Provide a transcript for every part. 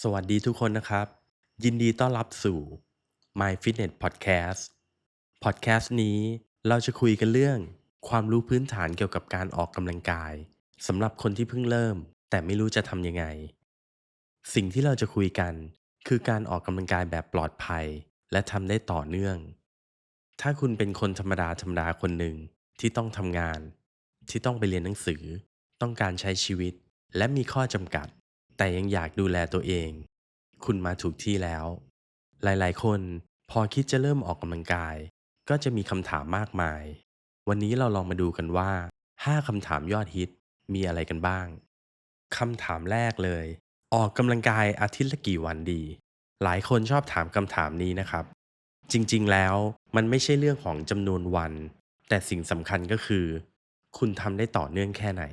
สวัสดีทุกคนนะครับ ยินดีต้อนรับสู่ My Fitness Podcast Podcast นี้เราจะคุยกันเรื่อง ความรู้พื้นฐานเกี่ยวกับการออกกำลังกายสำหรับคนที่เพิ่งเริ่ม แต่ไม่รู้จะทำยังไง สิ่งที่เราจะคุยกันคือการออกกำลังกายแบบปลอดภัย และทำได้ต่อเนื่อง ถ้าคุณเป็นคนธรรมดาธรรมดาคนหนึ่งที่ต้องทำงาน ที่ต้องไปเรียนหนังสือ ต้องการใช้ชีวิต และมีข้อจำกัด แต่ยังอยากดูแลตัวเอง คุณมาถูกที่แล้ว หลายๆ คนพอคิดจะเริ่มออกกำลังกาย ก็จะมีคำถามมากมาย วันนี้เราลองมาดูกันว่า 5คำถามยอดฮิตมีอะไรกันบ้างคำถามแรกเลย ออกกำลังกายอาทิตย์ละกี่วันดี หลายคนชอบถามคำถามนี้นะครับ จริงๆแล้วมันไม่ใช่เรื่องของจำนวนวัน แต่สิ่งสำคัญก็คือ คุณทำได้ต่อเนื่องแค่ไหน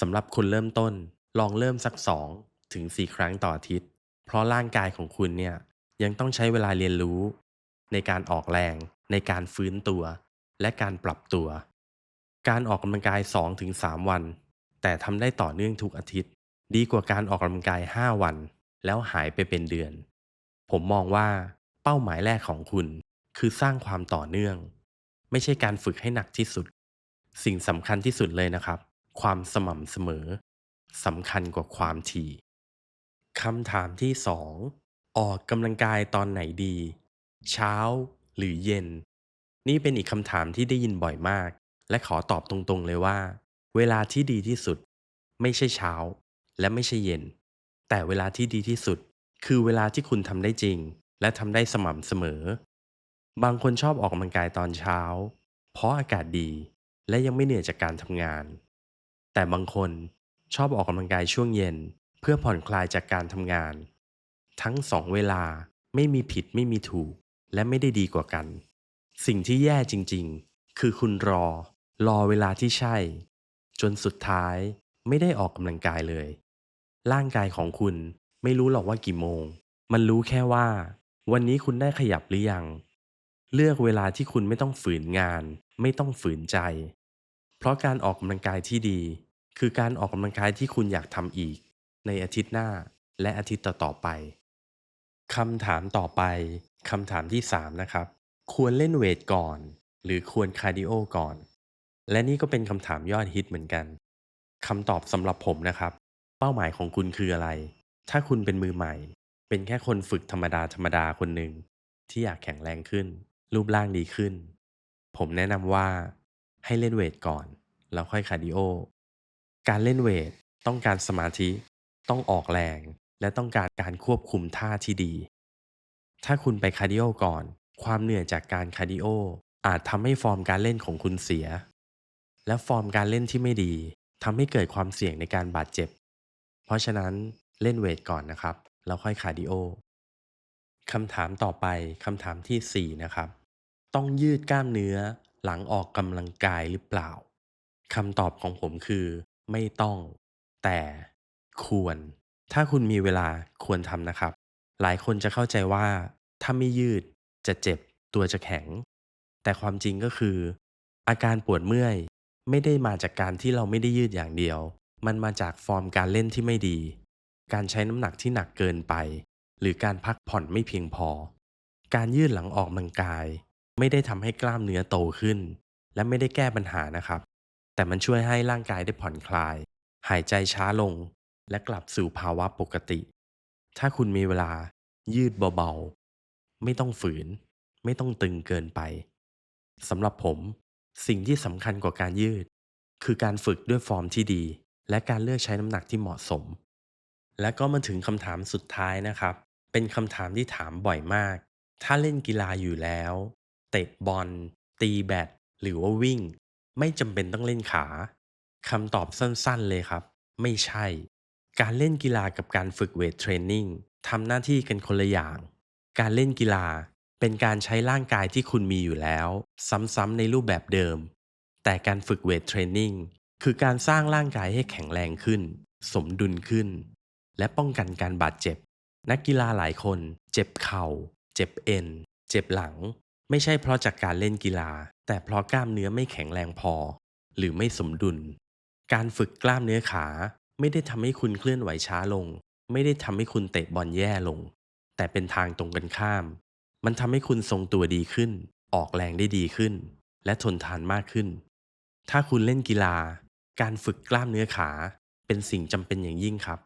สำหรับคนเริ่มต้น ลองเริ่มสัก 2 ถึง 4 ครั้งต่ออาทิตย์ เพราะร่างกายของคุณเนี่ยยังต้องใช้เวลาเรียนรู้ ในการออกแรง ในการฟื้นตัว และการปรับตัว การออกกำลังกาย 2-3 วัน แต่ทำได้ต่อเนื่องทุกอาทิตย์ ดีกว่าการออกกำลังกาย 5 วัน แล้วหายไปเป็นเดือน ผมมองว่าเป้าหมายแรกของคุณ คือสร้างความต่อเนื่อง ไม่ใช่การฝึกให้หนักที่สุด สิ่งสำคัญที่สุดเลยนะครับ ความสม่ำเสมอ สำคัญกว่าความถี่คำถามที่สองออกกำลังกายตอนไหนดี เช้าหรือเย็น นี่เป็นอีกคำถามที่ได้ยินบ่อยมาก และขอตอบตรงๆเลยว่า เวลาที่ดีที่สุด ไม่ใช่เช้า และไม่ใช่เย็น แต่เวลาที่ดีที่สุด คือเวลาที่คุณทำได้จริง และทำได้สม่ำเสมอ บางคนชอบออกกำลังกายตอนเช้า เพราะอากาศดี และยังไม่เหนื่อยจากการทำงาน แต่บางคน ชอบออกกำลังกายช่วงเย็น เพื่อผ่อนคลายจากการทำงาน ทั้งสองเวลาไม่มีผิดไม่มีถูก และไม่ได้ดีกว่ากัน สิ่งที่แย่จริงๆ คือคุณรอ รอเวลาที่ใช่ จนสุดท้ายไม่ได้ออกกำลังกายเลย ร่างกายของคุณไม่รู้หรอกว่ากี่โมง มันรู้แค่ว่า วันนี้คุณได้ขยับหรือยัง เลือกเวลาที่คุณไม่ต้องฝืนงาน ไม่ต้องฝืนใจ เพราะการออกกำลังกายที่ดี คือการออกกำลังกายที่คุณอยากทำอีก ในอาทิตย์หน้าและอาทิตย์ต่อๆไปคำถามต่อไปคำถามที่ 3 นะครับ ควรเล่นเวทก่อน หรือควรคาร์ดิโอก่อน และนี่ก็เป็นคำถามยอดฮิตเหมือนกันคำตอบสำหรับผมนะครับ เป้าหมายของคุณคืออะไร ถ้าคุณเป็นมือใหม่ เป็นแค่คนฝึกธรรมดาธรรมดาคนหนึ่งที่อยากแข็งแรงขึ้น รูปร่างดีขึ้น ผมแนะนำว่าให้เล่นเวทก่อน แล้วค่อยคาร์ดิโอ การเล่นเวทต้องการสมาธิ ต้องออกแรง และต้องการการควบคุมท่าที่ดี ถ้าคุณไปคาร์ดิโอก่อน ความเหนื่อยจากการคาร์ดิโออาจทำให้ฟอร์มการเล่นของคุณเสีย และฟอร์มการเล่นที่ไม่ดีทำให้เกิดความเสี่ยงในการบาดเจ็บ เพราะฉะนั้นเล่นเวทก่อนนะครับ แล้วค่อยคาร์ดิโอคำถามต่อไปคำถามที่ 4 นะครับ ต้องยืดกล้ามเนื้อหลังออกกำลังกายหรือเปล่าคำตอบของผมคือ ไม่ต้อง แต่ควร ถ้าคุณมีเวลาควรทำนะครับ หลายคนจะเข้าใจว่า ถ้าไม่ยืดจะเจ็บตัวจะแข็ง แต่ความจริงก็คือ อาการปวดเมื่อยไม่ได้มาจากการที่เราไม่ได้ยืดอย่างเดียว มันมาจากฟอร์มการเล่นที่ไม่ดี การใช้น้ำหนักที่หนักเกินไป หรือการพักผ่อนไม่เพียงพอ การยืดหลังออกกำลังกาย ไม่ได้ทำให้กล้ามเนื้อโตขึ้น และไม่ได้แก้ปัญหานะครับ แต่มันช่วยให้ร่างกายได้ผ่อนคลาย หายใจช้าลง และกลับสู่ภาวะปกติ ถ้าคุณมีเวลา ยืดเบาๆ ไม่ต้องฝืน ไม่ต้องตึงเกินไปสำหรับผม สิ่งที่สำคัญกว่าการยืด คือการฝึกด้วยฟอร์มที่ดี และการเลือกใช้น้ำหนักที่เหมาะสม และก็มาถึงคำถามสุดท้ายนะครับ เป็นคำถามที่ถามบ่อยมาก ถ้าเล่นกีฬาอยู่แล้ว เตะบอล ตีแบด หรือว่าวิ่ง ไม่จำเป็นต้องเล่นขาคำตอบสั้นๆเลยครับ ไม่ใช่ การเล่นกีฬากับการฝึกเวทเทรนนิ่งทำหน้าที่กันคนละอย่าง การเล่นกีฬาเป็นการใช้ร่างกายที่คุณมีอยู่แล้ว ซ้ำๆในรูปแบบเดิม แต่การฝึกเวทเทรนนิ่งคือการสร้างร่างกายให้แข็งแรงขึ้น สมดุลขึ้น และป้องกันการบาดเจ็บ นักกีฬาหลายคน เจ็บเข่า เจ็บเอ็น เจ็บหลัง ไม่ใช่เพราะจากการเล่นกีฬา แต่เพราะกล้ามเนื้อไม่แข็งแรงพอ หรือไม่สมดุล การฝึกกล้ามเนื้อขาไม่ได้ทำให้คุณเคลื่อนไหวช้าลง ไม่ได้ทำให้คุณเตะบอลแย่ลง แต่เป็นทางตรงกันข้าม มันทำให้คุณทรงตัวดีขึ้น ออกแรงได้ดีขึ้น และทนทานมากขึ้น ถ้าคุณเล่นกีฬา การฝึกกล้ามเนื้อขาเป็นสิ่งจำเป็นอย่างยิ่งครับ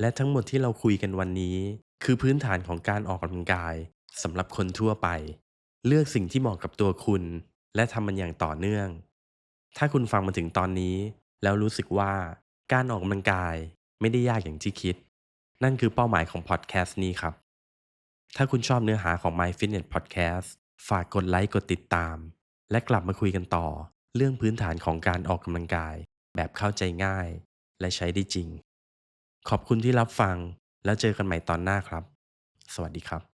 และทั้งหมดที่เราคุยกันวันนี้ คือพื้นฐานของการออกกำลังกายสำหรับคนทั่วไป เลือกสิ่งที่เหมาะกับตัวคุณ และทำมันอย่างต่อเนื่อง ถ้าคุณฟังมาถึงตอนนี้ แล้วรู้สึกว่าการออกกำลังกายไม่ได้ยากอย่างที่คิด นั่นคือเป้าหมายของพอดแคสต์นี้ครับ ถ้าคุณชอบเนื้อหาของ My Fitness Podcast ฝากกดไลค์กดติดตาม และกลับมาคุยกันต่อ เรื่องพื้นฐานของการออกกำลังกาย แบบเข้าใจง่าย และใช้ได้จริง ขอบคุณที่รับฟังแล้วเจอกันใหม่ตอนหน้าครับ สวัสดีครับ